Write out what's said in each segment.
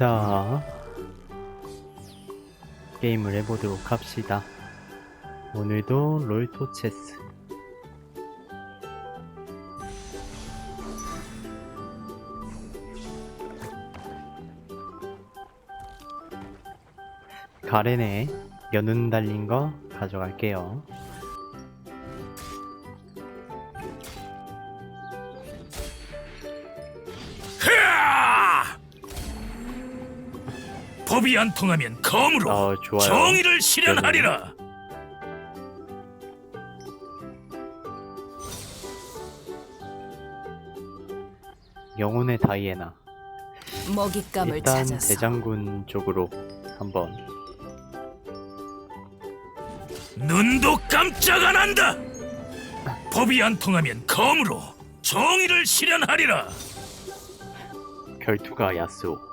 자, 게임을 해보도록 합시다. 오늘도 롤토 체스. 가렌에 연운 달린 거 가져갈게요. 법이 안 통하면 검으로 어, 좋아요. 정의를 실현하리라. 영혼의 다이애나. 먹잇감을 일단 찾아서 대장군 쪽으로 한번 눈도 깜짝 안 한다. 법이 안 통하면 검으로 정의를 실현하리라. 결투가 야스오.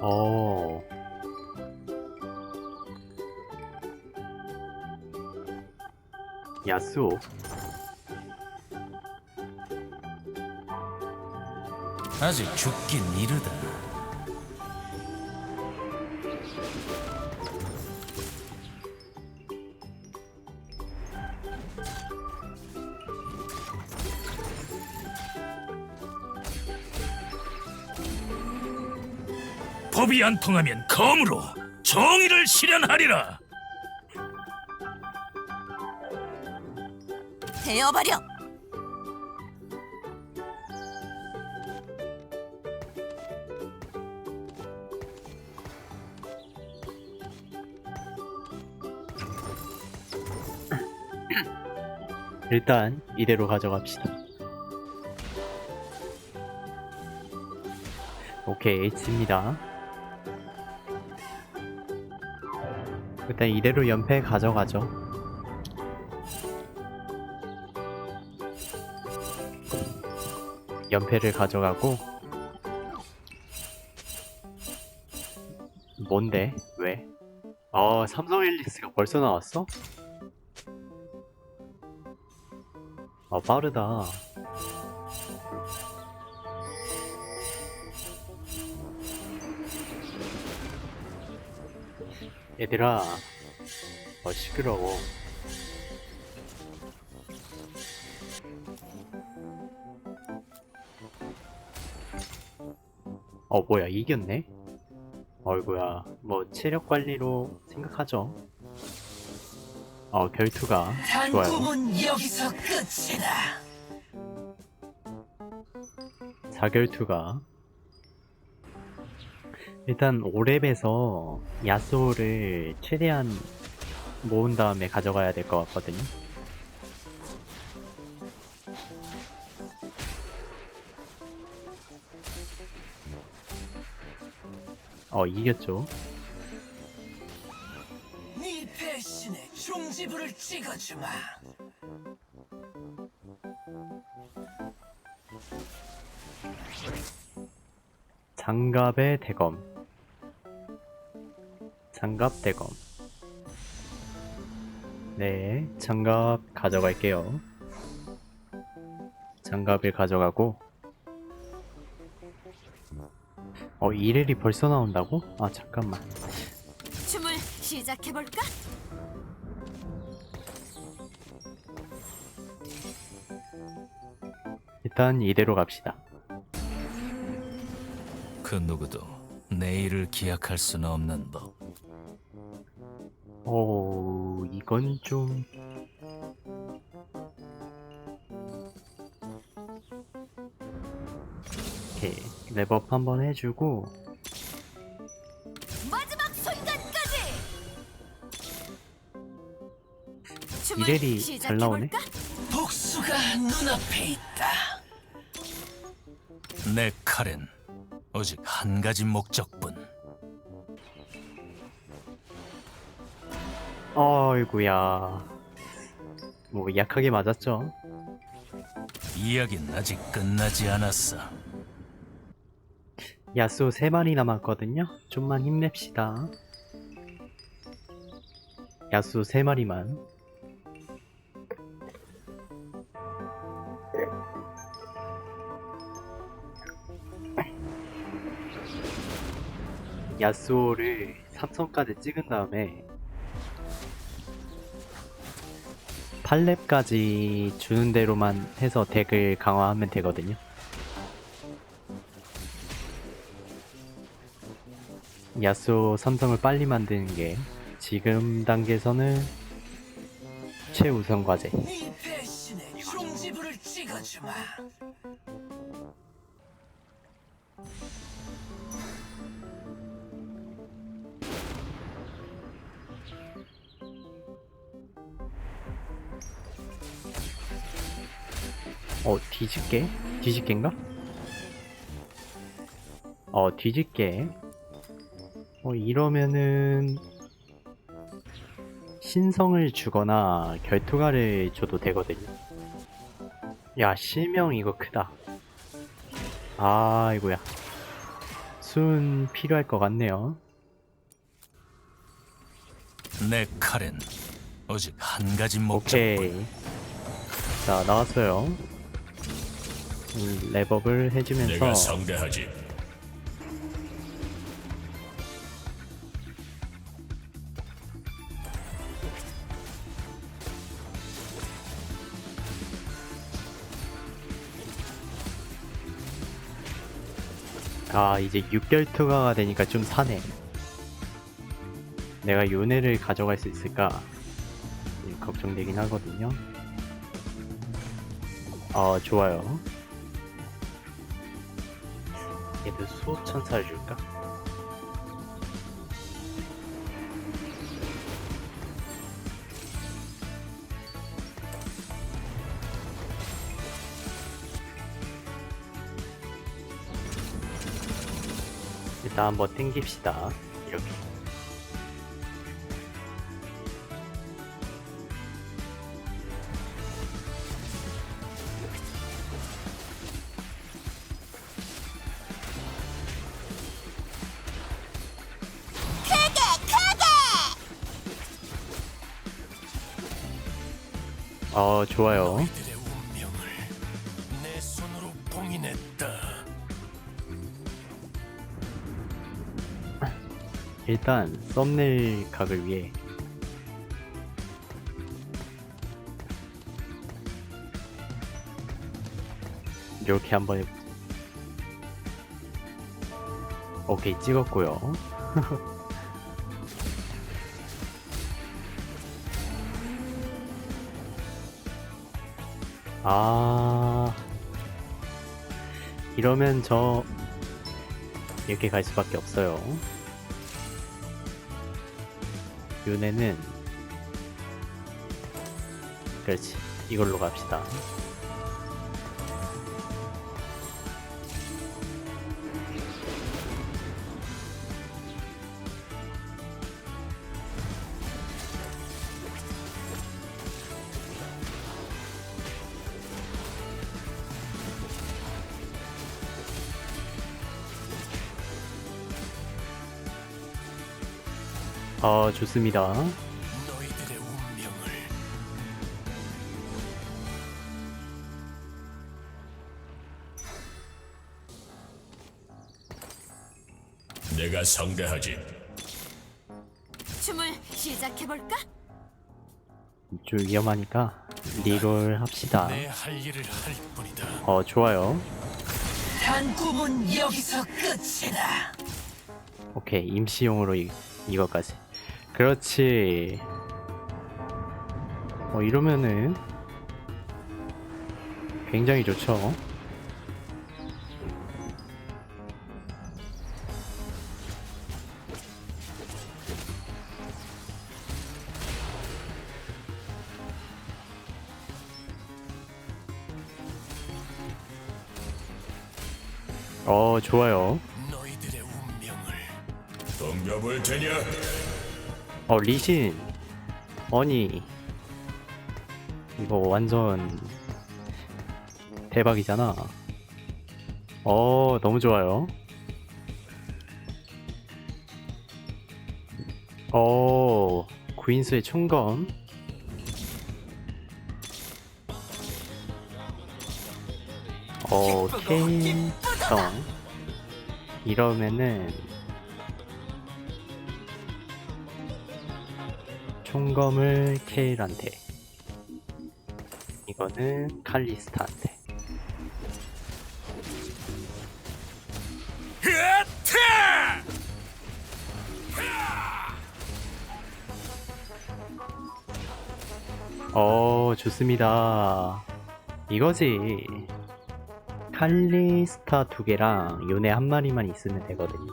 어. 야스오. 아직 죽긴 이르다. 법이 안 통하면 검으로 정의를 실현하리라. 베어버려. 일단 이대로 가져갑시다. 오케이, H입니다. 일단 이대로 연패 가져가죠. 연패를 가져가고 뭔데? 왜? 아, 삼성 앨리스가 벌써 나왔어? 아 빠르다 얘들아 어 시끄러워. 어 뭐야 이겼네? 어이구야 뭐 체력 관리로 생각하죠? 어 결투가 좋아요. 단꿈은 여기서 끝이다. 사결투가 일단 오랩에서 야소를 최대한 모은 다음에 가져가야 될 것 같거든요. 어 이겼죠. 네 배신에 종지부를 찍어주마. 장갑의 대검. 장갑 대검. 네, 장갑 가져갈게요. 장갑을 가져가고. 어, 이렐이 벌써 나온다고? 아, 잠깐만. 춤을 시작해 볼까? 일단 이대로 갑시다. 그 누구도 내일을 기약할 수는 없는 법. 오, 이건 좀. 오케이, 랩업 한번 해주고, 마지막 순간까지. 이래리 잘 나오네. 복수가 눈앞에 있다. 내 칼엔 오직 한 가지 목적뿐. 어이구야. 뭐, 약하게 맞았죠? 이야기는 아직 끝나지 않았어. 야수 3마리 남았거든요? 좀만 힘냅시다. 야수 3마리만. 야스오를 삼성까지 찍은 다음에 8렙까지 주는 대로만 해서 덱을 강화하면 되거든요. 야스오 삼성을 빨리 만드는 게 지금 단계에서는 최우선 과제. 어, 뒤집게? 뒤집게인가? 어, 뒤집게. 어, 이러면은, 신성을 주거나 결투가를 줘도 되거든요. 야, 실명 이거 크다. 아이고야. 순 필요할 것 같네요. 내 칼엔 오직 한 가지 목적. 오케이. 자, 나왔어요. 음, 랩업을 해주면서. 내가 상대하지. 아 이제 6개월 투가가 되니까 좀 사네 내가 요네를 가져갈 수 있을까 좀 걱정되긴 하거든요 어 좋아요 얘도 수호천사를 줄까? 일단 한번 땡깁시다 이렇 게어 좋아요 너희들의 운명을 내 손으로 봉인했다. 일단 썸네일 각을 위해 이렇게 한번 해... 오케이 찍었고요 아. 이러면 저 이렇게 갈 수밖에 없어요. 윤회는 그렇지. 이걸로 갑시다 어 좋습니다 내가 상대하지. 춤을 시작해볼까? 좀 위험하니까 리롤 합시다 내 할 일을 할 뿐이다. 어 좋아요 단 꿈은 여기서 끝이다. 오케이 임시용으로 이, 이거까지 그렇지. 어 이러면은 굉장히 좋죠. 어 좋아요. 너희들의 운명을 덤벼볼 테냐? 어 리신. 아니. 이거 완전 대박이잖아. 어 너무 좋아요. 어 구인수의 총검. 어 케인 성. 이러면은 총검을 케일한테. 이거는 칼리스타한테. 어, 좋습니다. 이거지. 칼리스타 두 개랑 요네 한 마리만 있으면 되거든요.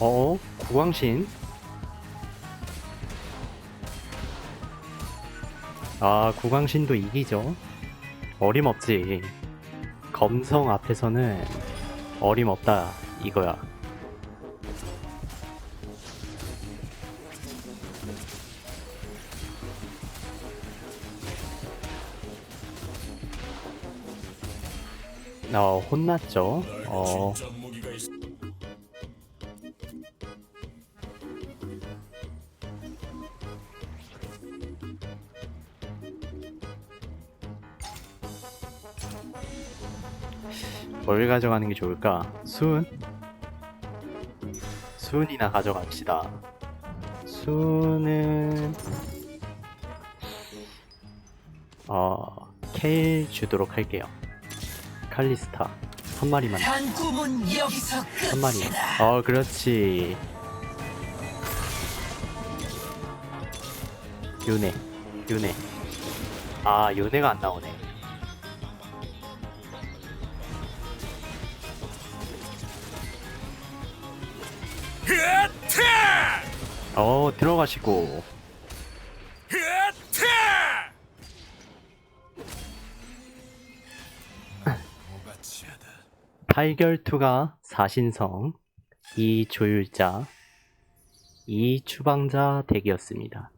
어, 구광신. 아, 구광신도 이기죠. 어림없지. 검성 앞에서는 어림없다, 이거야. 어, 혼났죠. 어, 뭘 가져가는 게 좋을까? 수은? 수은이나 가져갑시다. 수은 어, 케일 주도록 할게요. 칼리스타 한 마리만 한 마리. 어, 그렇지. 요네, 요네. 아, 요네가 안 나오네. 어, 들어가시고. 으타! 탈결투가 사신성, 이 조율자, 이 추방자 덱이었습니다.